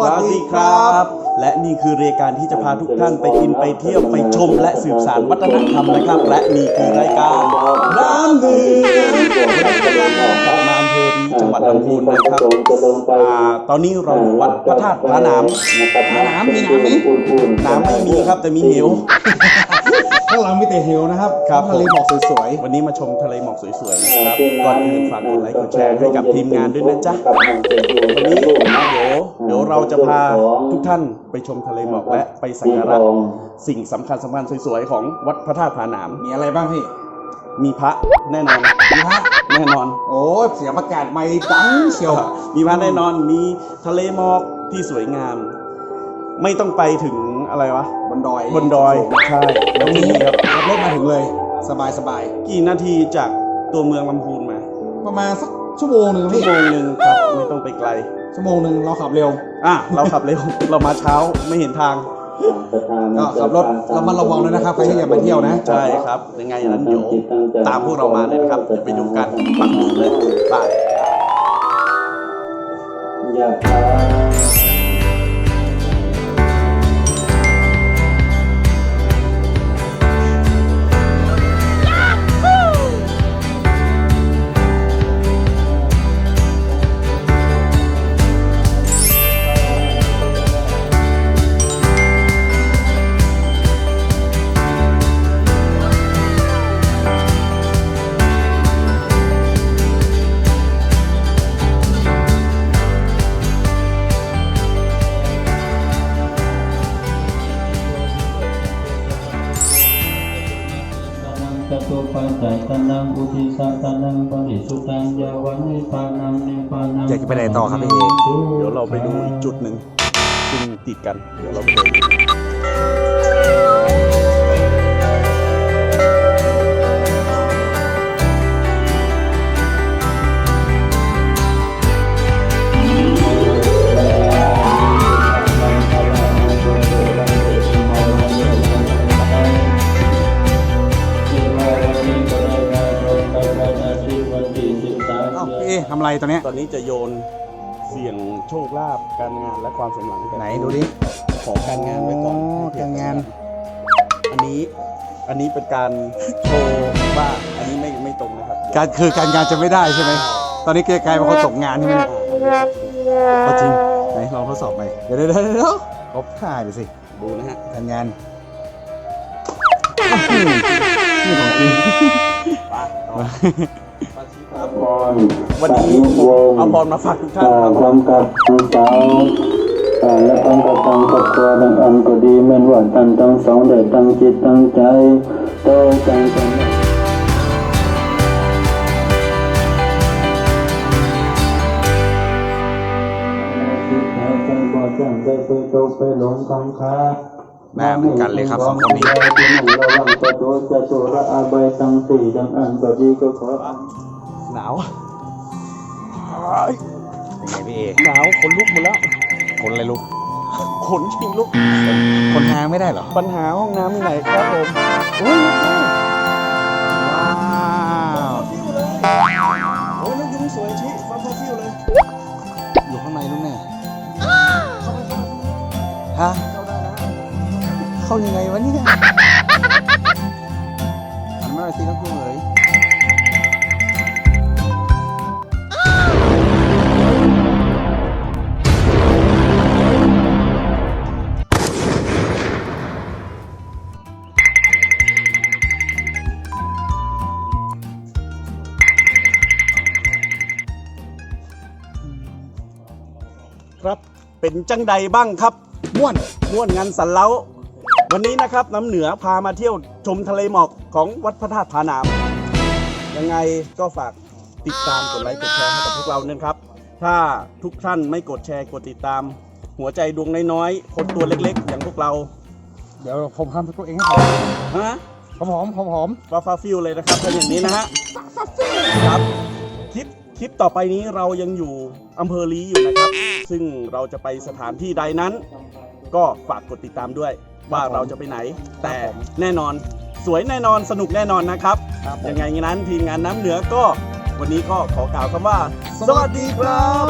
วัสดีครับ และนี่คือรายการที่จะพาทุกท่านไปกินไปเที่ยวไปชม และสืบสานวัฒนธรรมนะครับ และนี่คือรายการน้ำหนึ่งวันนี้เราออกจากมาอำเภอรีจังหวัดลำพูนนะครับอ่าตอนนี้เราอยู่วัดพระธาตุพระนามน้ำมีน้ำไหมน้ำไม่มีครับแต่มีเหว ข้างหลังมีแต่เหวนะครับครับทะเลหมอกสวยวันนี้มาชมทะเลหมอกสวยๆนะครับ ก่อนอื่นฝากกดไลค์กดแชร์ให้กับทีมงานด้วยนะจ๊ะ วันนี้เดี๋ยวเดี๋ยวเราจะพาทุกท่านไปชมทะเลหมอกและไปสักการะสิ่งสำคัญสำคัญสวยๆ ของวัดพระธาตุผาหนามๆมีอะไรบ้างพี่ มีพระแน่นอนมีพระแน่นอน โอ้ยเสียงประกาศไม่ดังเชียว มีพระแน่นอนมีทะเลหมอกที่สวยงาม ไม่ต้องไปถึง อะไรวะ บนดอยบนดอยใช่แล้วที่นี่ครับขับรถมาถึงเลย สบายสบายกี่นาทีจากตัวเมืองลำพูนมาๆประมาณสักชั่วโมงหนึ่งชั่พี่วโมงหนึ่งครับไม่ต้องไปไกล ชั่วโมงหนึ่งเราขับเร็ว อะเราขับเร็ว เรามาเช้าไม่เห็นทาง ก็ขับรถระมัดระวังด้วยนะครับใครที่อยากไปเที่ยวนะใช่ครับยังไงนั้นเดี๋ยวตามพวกเรามาเลยนะครับเดี๋ยวไปดูกันปักหมุดเลยไป อย่าพา ตนังอุทิสัตนังปริสุตังยาวันิปานังนิปานังอยากจะไปไหนต่อครับพี่เอเดี๋ยวเราไปดูอีกจุดหนึ่งซึ่งติดกัน เดี๋ยวเราไปดู ตอนเนี้ยตอนนี้จะโยนเสี่ยงโชคลาภการงานและความสมหวังกัไหนดูดิขอการงานไว้ก่อนอ๋อการงาน อันนี้อันนี้เป็นการโชว์ว่าอันนี้ไม่ไม่ตรงนะครับการคือการงานจะไม่ได้ใช่ไหมตอนนี้เกยกลายเป็นคนตกงานใช่ไหมเนี่ยเอาจริงไหนลองทดสอบไปเดี๋ยวเดี๋ยวเดี๋ยวเดี๋ยวลบค่าดูสิดูนะฮะการงานอื้อหือนี่ของจริง ไปต่อ มาชี้ครับพร วันนี้ผมเอาพรมาฝากทุกท่านครับพร้อมกับลูกสาวอ่าและพร้อมกับทางครอบครัวทั้งอันก็ดีเหมือนว่าท่านทั้งสองได้ตั้งจิตตั้งใจโตกันกันแม่เหมือนกันเลยครับสองคนนี้ระวังประตูจะตุระอาใบทั้งสี่ดังอันก็ดีก็ขอ หนาวเป็นไงพี่เอหนาวขนลุกหมดแล้วคนอะไรลูกขนจริงลุกคนหาไม่ได้เหรอ ปัญหาห้องน้ำที่ไหนครับผมโอ้ยว้าวโอ้ยน้ำยุงสวยชิฟ้าฟ้าฟิวเลยอยู่ข้างในนู่นแน่ฮะเข้ายังไงวะเนี่ยหันมาหน่อยสิน้องกุ้งเอ๋ย ครับ เป็นจังใดบ้างครับม่วนม่วนงานสันเล้า วันนี้นะครับน้ำเหนือพามาเที่ยวชมทะเลหมอกของวัดพระธาตุผาหนาม ยังไงก็ฝากติดตามกดไลค์กดแชร์ให้กับพวกเราเนี่ยนะครับ ถ้าทุกท่านไม่กดแชร์กดติดตาม หัวใจดวงน้อยๆคนตัวเล็กๆ อย่างพวกเราเดี๋ยวผมทำตัวเองให้ผมฮะหอมหอมหอมหอมฟ้าฟ้าฟิวเลยนะครับถ้าอย่างนี้นะฮะ ครับ คลิปคลิปต่อไปนี้เรายังอยู่อำเภอลีอยู่นะครับ ซึ่งเราจะไปสถานที่ใดนั้น ก็ฝากกดติดตามด้วย ว่าเราจะไปไหน แต่แน่นอนสวยแน่นอนสนุกแน่นอนนะครับครับผม ยังไงนั้นทีมงานน้ำเหนือก็ วันนี้ก็ขอกล่าวคำว่า สวัสดีครับ